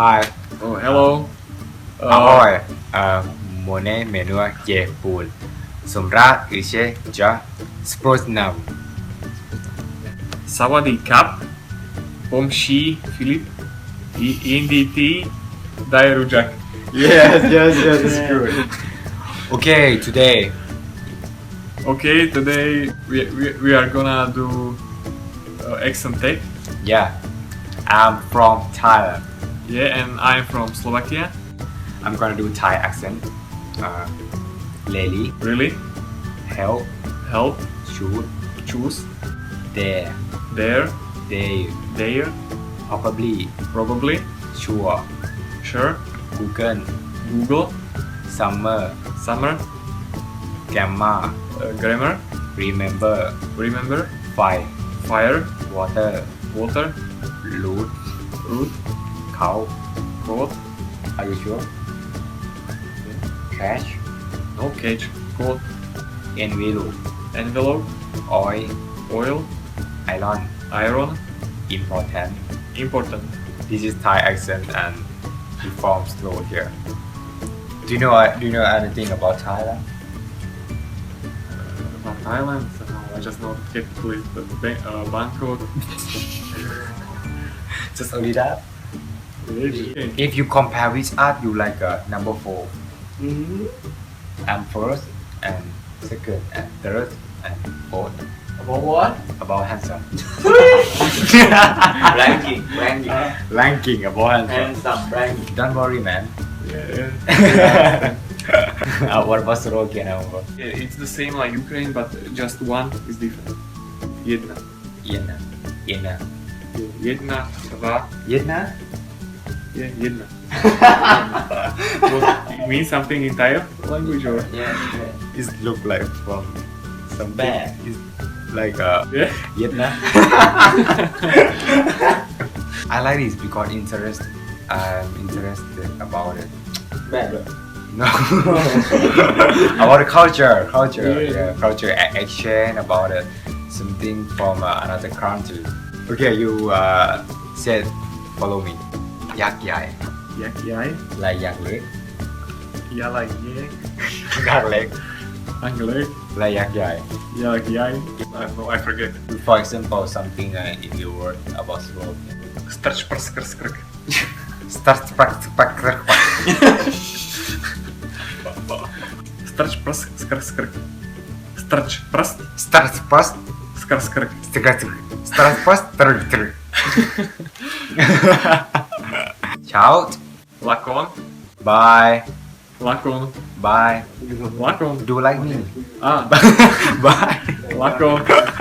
Hi, Oh, hello. Uh, ahoy. Uh, mon name est Noah J. Pool. Sumrat Ishe Ja Sprosnam. Savadi Kap. Pomshi Filip. Inditi Dairujak. Yes, yes, yes, it's good. Okay, today, Okay, today we, we, we are gonna do uh, accent tape. yeah, I'm from Thailand. Yeah, and I'm from Slovakia. I'm gonna do Thai accent. Uh, Lely, Really? help, Help. shoot, Choose. there, There. they, There. probably, Probably. sure, Sure. Google, Google. summer, Summer. gamma, Uh, grammar. remember, Remember. fire, Fire. water, Water. root, Root. Cow. Code. Are you sure? Cash, No catch. Code. envelope, Envelope. oil, Oil. iron, Iron. important. Important. This is Thai accent and we form slow here. Do you know uh, Do you know anything about Thailand? About Thailand, uh, I just know the capital is the Ba- uh, Bangkok. Just only that. Okay. If you compare with us, you like uh, number four. I'm first and second and third and fourth. About what? About handsome. Ranking, ranking. Ranking about handsome. Handsome ranking. Don't worry, man. Yeah. uh, what about Slovakia now? Yeah, it's the same like Ukraine, but just one is different. Jedna. Jedna. Jedna. Jedna, dva, Jedna? Yeah, jedna. What, it means something in Thai language or? Yeah, yeah. It look like from some Bad. It's like uh, Yeah. Jedna. I like this because interest. I'm interested about it. Bad. No, about the culture, culture, Yeah. yeah, culture exchange about it, something from uh, another country. Okay, you uh, said follow me. ยักษ์ใหญ่ ยักษ์ใหญ่ลายยักษ์เล็กยาลายเย่ยักษ์เล็ก Anglais, ลายยักษ์ใหญ่ yak yai. I don't know, I forget. For example something uh, in your word about road Starch prskrskrk. start pack pack pack Starch prskrskrk. Starch pras. Start past skrk. start past 3 3 Ciao. Luck on. Bye. Luck on. Bye. Luck on. Do like me. Ah. Bye. Luck on.